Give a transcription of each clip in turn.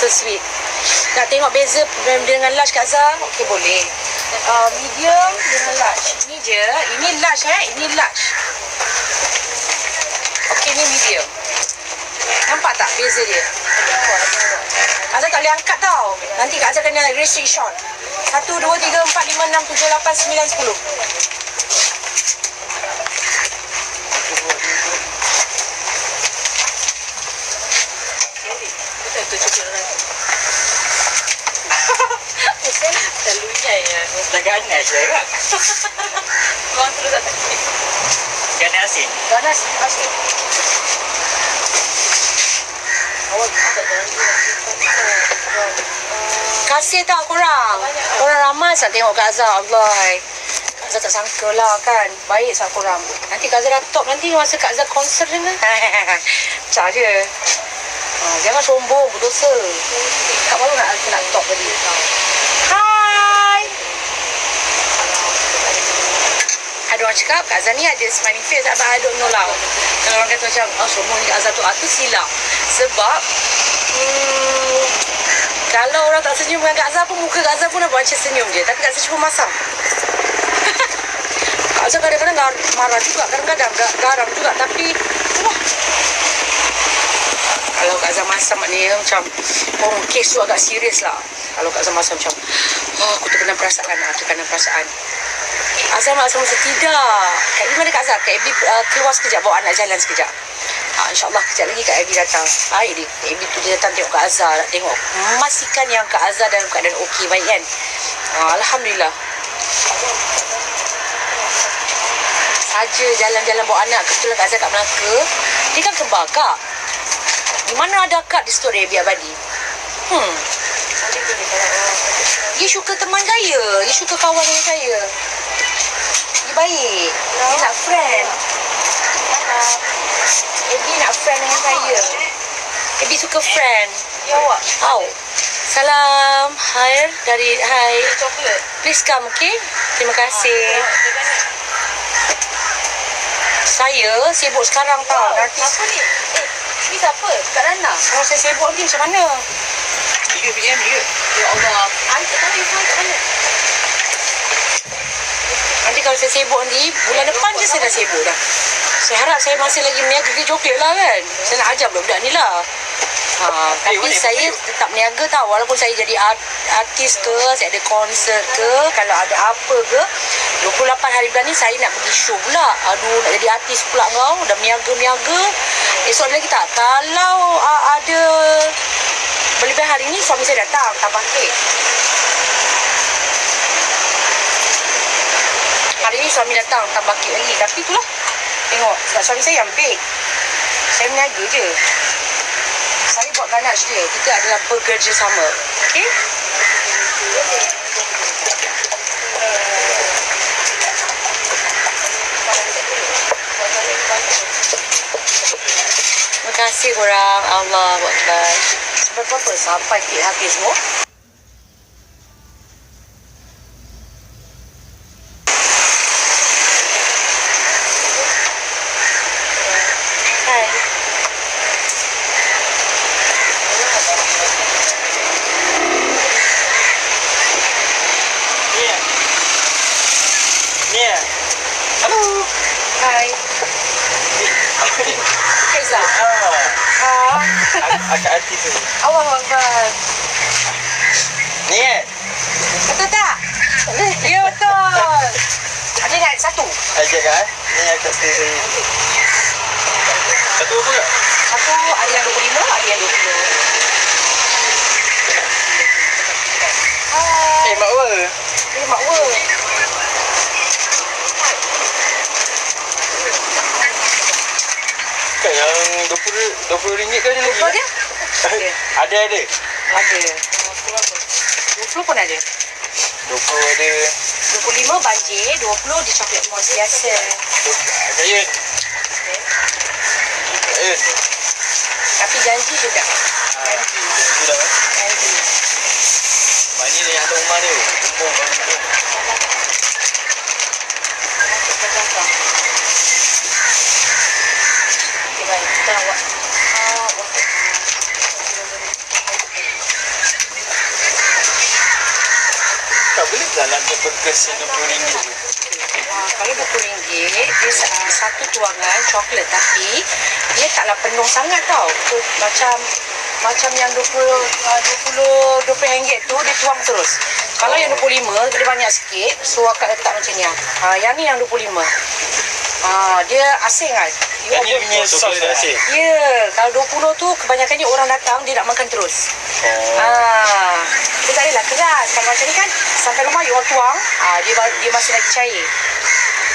So sweet. Nak tengok beza dengan large Kak Zah? Okey boleh. Uh, medium dengan large. Ini je. Ini large eh. Ini large. Okey ni medium. Nampak tak beza dia? Azhar tak boleh angkat tau. Nanti Kak Azhar kena restriction. 1, 2, 3, 4, 5, 6, 7, 8, 9, 10. Betul tu cukup lah. Terlalu ya. Dah ganas je kan? Orang terus tak sakit. Ganas asin. Ganas pasti. Awak tak jalan Kasih tak korang. Korang ramai sangat tengok Kak Azhar. Allah. hai. Kak Azhar tak sangka lah kan. Baik sangat korang. Nanti Kak Azhar dah top. Nanti masa Kak Azhar konser dengan. Cak je. Ha, jangan sombong. Berdosa. Kak baru nak, nak top tadi. Hai. Ada orang cakap Azhar ni ada smiling face. Abang I don't know lah. Kalau orang kata macam, oh sombong ni Azhar tu. Tu silap. Sebab, hmm, kalau orang tak senyum dengan Kak Azhar pun, muka Kak Azhar pun buat macam senyum je. Tapi Kak Azhar cuma masam. Kak Azhar kadang-kadang gar- marah juga. Kadang-kadang ga- garam juga. Tapi, wah. Kalau Kak Azhar masam maknanya macam, oh kes tu agak serius lah. Kalau Kak Azhar masam macam, oh aku terkena perasaan lah. Terkena perasaan. Azhar masam masa tidak. Kak Ibi mana Kak Azhar? Kak Ibi uh, keluar sekejap, bawa anak jalan sekejap. Ha, InsyaAllah kejap lagi Kak Abby datang. Baik dia. Kak Abby tu dia datang tengok Kak Azhar. Nak tengok. Memastikan yang Kak Azhar dalam keadaan okey. Baik kan? Ha, Alhamdulillah. Saja jalan-jalan bawa anak. Kebetulan Kak Azhar kat Melaka. Dia kan kembar Kak. Di mana ada Kak di story Abby Abadi? Hmm. Dia suka teman saya. Dia suka kawan dengan saya. Dia baik. Dia nak friend. Abby nak friend dengan saya. Abby suka friend. Ya awak. How? Salam. Hai dari hai. Please come, okay? Terima kasih. Saya sibuk sekarang tau. Nanti Apa ni? Eh, ni siapa? Kak Rana? kalau saya sibuk ni macam mana? Tiga PM je. Ya Allah. I tak tahu Ifan kat mana. Nanti kalau saya sibuk ni, bulan depan je saya dah sibuk dah. Saya harap saya masih lagi meniaga ke coklat lah kan. Saya nak ajar budak-budak ni lah. Ha, tapi boleh, saya boleh. tetap niaga tau. Walaupun saya jadi art, artis ke, saya ada konsert ke, kalau ada apa ke. 28 hari bulan ni saya nak pergi show pula. Aduh, nak jadi artis pula kau. Dah meniaga-meniaga. Esok lagi tak? Kalau uh, ada berlebihan hari ni, suami saya datang. Tambah kek. Hari ni suami datang tambah kek lagi. Tapi itulah. Tengok. Sebab suami saya yang bake. Saya meniaga je. Saya buat ganache dia. Kita adalah bekerjasama. Okay? Terima kasih korang. Allah Akbar. Sampai berapa? Sampai kek habis semua. Hai. Ni ya. Ni ya. Halo. Hai. Kaiza. Ah, Ah. Akak artis tu. Allah Akbar. Ni ya. Betul tak? Ya betul. Ada nak satu? Ajak kan? Ni akak tu. Satu apa kak? Satu ada yang 25, ada yang 20. Hai. Eh, mak apa? Eh, mak Wa. Kak yang 20 20 ringgit ke ada lagi? Berapa dia? Ada ada. Ada. 20 pun ada. 20 ada. 25 banjir, 20 di coklat mos biasa. Kayun. Kayun. Tapi janji juga. Janji. Sudah kan? Janji. Mak ni yang atas rumah dia. Kumpul kan. kumpul. Okey, baik. Kita nak buat. Ah, buat. Bekas RM60 tu. Ah, kalau RM20 dia ah, satu tuangan coklat tapi dia taklah penuh sangat tau. Tu, macam macam yang 20 ah, 20 20 ringgit tu dia tuang terus. Kalau yang 25 dia banyak sikit so akak letak macam ni. Ah yang ni yang 25. Ah dia asing kan. You over- punya sos dah asyik. Ya, kalau 20 tu kebanyakannya orang datang dia nak makan terus. Oh. Ah, dia tak adalah keras. Kalau macam ni kan sampai rumah you all tuang, ah dia dia masih lagi cair.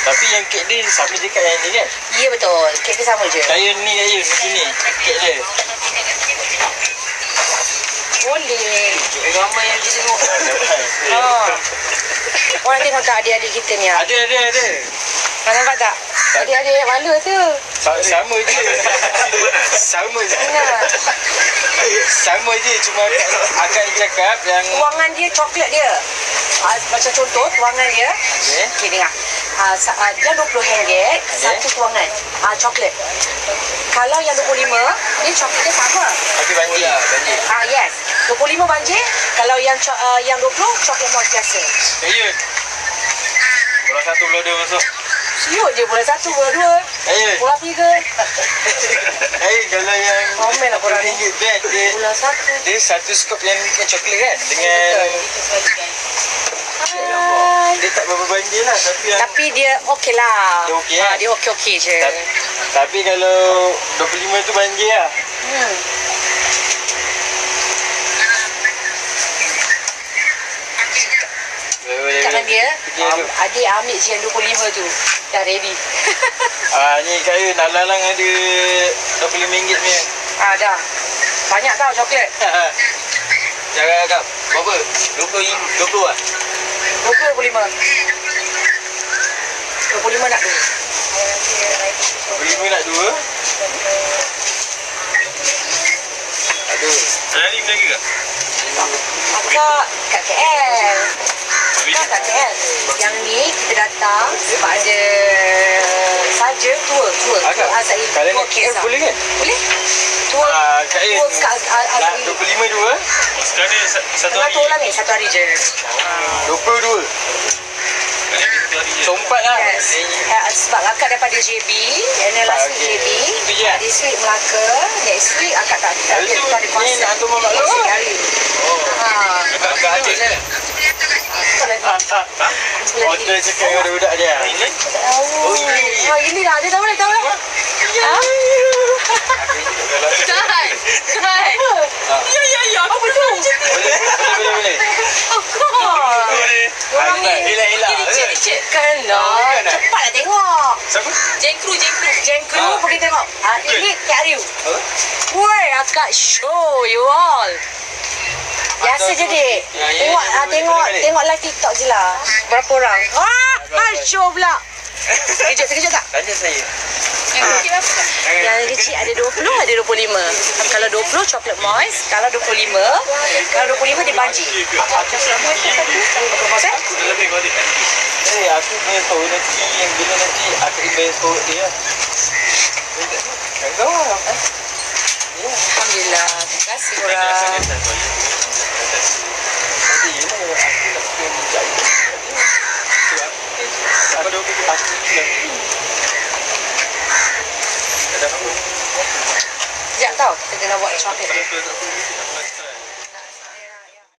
Tapi yang kek dia sama je kat yang ni kan? Ya betul. Kek dia sama je. Saya ni aja macam ni. Kek dia. Boleh. Ramai yang dia tengok. Ha. Orang tengok tak adik-adik kita ni ah. Ada, ada, ada. Mana nampak tak? Adik-adik mana tu? Sa- Sama je. Sama je. Ingat. Sama je. Cuma akan cakap yang... Tuangan dia coklat dia. Ah, macam contoh tuangan dia. Okay. Okey dengar. Sa- ah, dia RM20 satu tuangan. Coklat. Kalau yang RM25, dia coklat dia sama. Tapi banjir. Ah, yes. RM25 banjir. Kalau yang uh, yang 20 coklat moist biasa. Ayun. Bola satu, bola dua masuk. Siut je bola satu, bola dua, Ayun. bola tiga. Ayun, kalau yang... Komen lah korang ni. RM20 band, dia... Bola satu. Dia satu skop yang coklat kan? Dengan... Hai. Dia tak berapa banjir lah. Tapi yang... Tapi dia okey lah. Dia okey, Ah, eh? dia okey-okey je. Tapi, tapi kalau 25 tu banjir lah. Hmm. Dia, Dia um, adik ambil je yang 25 tu. Dah ready. Ah, ni kaya nalalang ada RM25 punya. ah, dah. Banyak tau coklat. Jangan agak. Berapa? 20 20 ah. 20 25. 25 nak tu. 25 nak dua. Aduh. Hari ni lagi ke? Akak kat KL. Kat KL. Yang ni kita datang sebab ada saja tour. Tour. Agak. Tour Azail. Kalau Tour nak KL boleh kan? Boleh? Tour. Ah, kaya. Tour kat Az- Az- Nak Azail. 25 dua. Sekarang ni sa- satu hari. tour lah ni. Satu hari je. 22. Hari ni satu hari je. Sompat lah. Yes. Uh, sebab akak daripada JB and then last week. JB uh, this week Melaka next week akak tak ada tak ada ni konsert nak hantar Mak Long Hotel cakap dengan budak dia. Oh, Oh, ini. oh dah dia tahu dah tahu dah ha Kan? Kan? Ah. Ya, ya, ya. apa tu Boleh, boleh, boleh, boleh. ha Boleh. orang ni Elak, elak. Ini cik, cik. kan lah Kan, eh? cepat lah tengok Siapa? Jengkru, jengkru. Jengkru pergi tengok ah ini Kak Ariu Huh? Woi, akak show you all. Biasa je tu- dek. Ya, ya, Tengok ya, ah, tengok tengok live TikTok je lah. Berapa orang? Ah, ah show pula. Terkejut, terkejut tak? Tanya saya. Yang kecil berapa tak? Yang kecil ada 20, ada 25. Kalau 20 coklat moist, kalau 25, kalau 25 dia moist eh? Lebih kau adik. Eh, aku punya tahu nanti yang bila nanti aku invest forward dia. Kau lah. Ya, Alhamdulillah. Terima kasih Ada asal korang. dia satu hari. tadi je lah aku nak kena minta dia. Apa dia aku aku bilang. Ada apa? Sekejap tau,